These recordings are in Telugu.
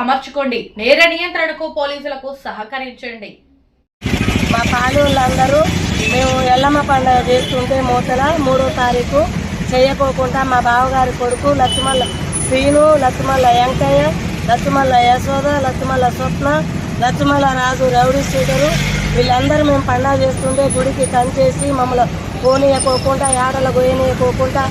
అమర్చుకోండి. నేర నియంత్రణకు పోలీసులకు సహకరించండి. మా పాలోళ్ళందరూ మేము ఎల్లమ్మ పండుగ చేస్తుంటే మూతల మూడో తారీఖు చేయకోకుండా మా బావగారి కొడుకు లక్ష్మల్ల శ్రీను లక్ష్మల్ల వెంకయ్య లక్ష్మల్ల యశోద లక్ష్మల్ల స్వప్న లక్ష్మల్ల రాజు రౌడీ శ్రీధరు వీళ్ళందరూ మేము పండుగ చేస్తుంటే గుడికి కంచేసి మమ్మల్ని పోనీయకోకుండా ఏడల పోయనీయకోకుండా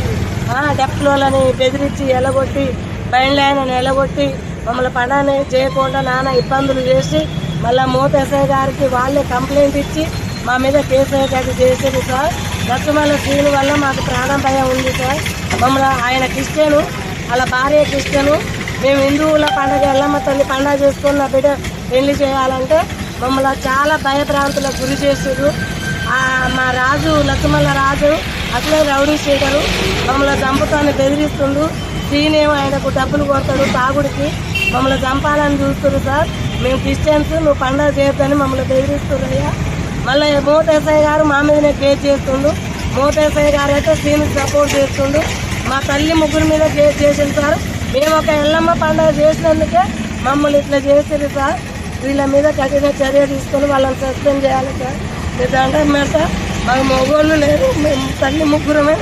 డెప్లోలని బెదిరించి ఎలగొట్టి బయలుదేరని ఎలగొట్టి మమ్మల్ని పండుగని చేయకుండా నానా ఇబ్బందులు చేసి మళ్ళీ మూతేసయ్య గారికి వాళ్ళే కంప్లైంట్ ఇచ్చి మా మీద కేసు అయ్యేటట్టు చేసేది సార్? లక్ష్మణ శ్రీను వల్ల మాకు ప్రాణం భయం ఉంది సార్. మమ్మల్ని ఆయన క్రిస్టియను వాళ్ళ భార్య క్రిస్టియను మేము హిందువుల పండగ ఎల్లమ్మ తల్లి పండగ చేసుకొని నా బిడ్డ పెళ్ళి చేయాలంటే మమ్మల్ని చాలా భయభ్రాంతులకు గురి చేసారు మా రాజు లక్ష్మణ రాజు అసలే రౌడీ చేయగలరు మమ్మల్ని చంపుతాన్ని బెదిరిస్తుండు. శ్రీనేమో ఆయనకు డబ్బులు కొడతాడు తాగుడికి. మమ్మల్ని చంపాలని చూస్తున్నారు సార్. మేము క్రిస్టియన్స్ నువ్వు పండగ చేయొద్దని మమ్మల్ని బెదిరిస్తున్నాయ్యా మళ్ళీ మోతేసయ్య గారు మా మీదనే కేసు చేస్తుండు. మోతేసయ్య గారు అయితే సీన్కి సపోర్ట్ చేస్తుండు. మా తల్లి ముగ్గురు మీద కేసు చేసింది సార్. మేము ఒక ఎల్లమ్మ పండగ చేసినందుకే మమ్మల్ని ఇట్లా చేసిర్రు సార్. వీళ్ళ మీద కఠిన చర్య తీసుకొని వాళ్ళని సస్పెండ్ చేయాలి సార్. లేదంటే దండం పెడతా మాకు మగోళ్ళు లేరు. మేము తల్లి ముగ్గురమే.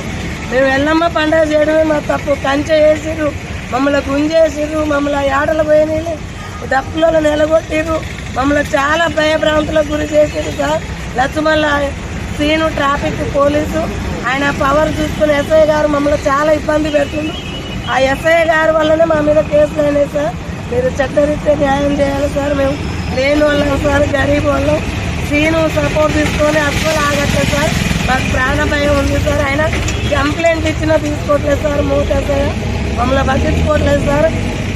మేము ఎల్లమ్మ పండగ చేయడమే మా తప్పు. కంచె వేసిర్రు మమ్మల్ని గుంజేసిర్రు మమ్మల్ని ఆటలు పోయినాయి డప్పులలో నిలగొట్టిర్రు. మమ్మల్ని చాలా భయభ్రాంతులకు గురి చేసిర్రు sir. Lachamalla Seenu traffic police ఆయన పవర్ చూసుకుని ఎస్ఐ గారు మమ్మల్ని చాలా ఇబ్బంది పెడుతుంది ఆ ఎస్ఐ గారి వల్లనే మా మీద కేసులు అయినాయి సార్. మీరు చట్టరీత్యా న్యాయం చేయాలి సార్. మేము లేని వాళ్ళం సార్ గరీబ్ వాళ్ళం. సీను సపోర్ట్ తీసుకొని అస్సలు ఆగట్లేదు సార్. మాకు ప్రాణ భయం ఉంది సార్. ఆయన కంప్లైంట్ ఇచ్చినా తీసుకోవట్లేదు సార్. మూతేసయ్య మమ్మల్ని పట్టించుకోవట్లేదు సార్.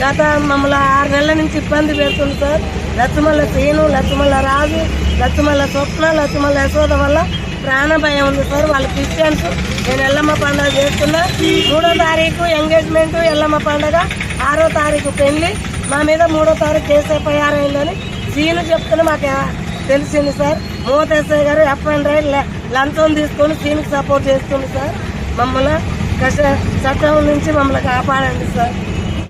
గత మమ్మల్ని ఆరు నెలల నుంచి ఇబ్బంది పెడుతుంది సార్. లచ్చమల్ల సీను లచ్చమల్ల రాజు లచ్చమల్ల స్వప్న లచ్చమల్ల యశోద వల్ల ప్రాణ భయం ఉంది సార్. వాళ్ళు క్రిస్టియన్స్. నేను ఎల్లమ్మ పండుగ చేస్తున్నా. మూడో తారీఖు ఎంగేజ్మెంట్ ఎల్లమ్మ పండుగ. ఆరో తారీఖు పెళ్ళి. మా మీద మూడో తారీఖు కేసు ఎఫ్ఐఆర్ అయిందని సీను చెప్తున్నా మాకు తెలిసింది సార్. మోతేసే గారు ఎఫ్ అండ్ రైట్ లంచం తీసుకొని సీన్కి సపోర్ట్ చేస్తుంది సార్. మమ్మల్ని కష్ట చట్టం నుంచి మమ్మల్ని కాపాడండి సార్.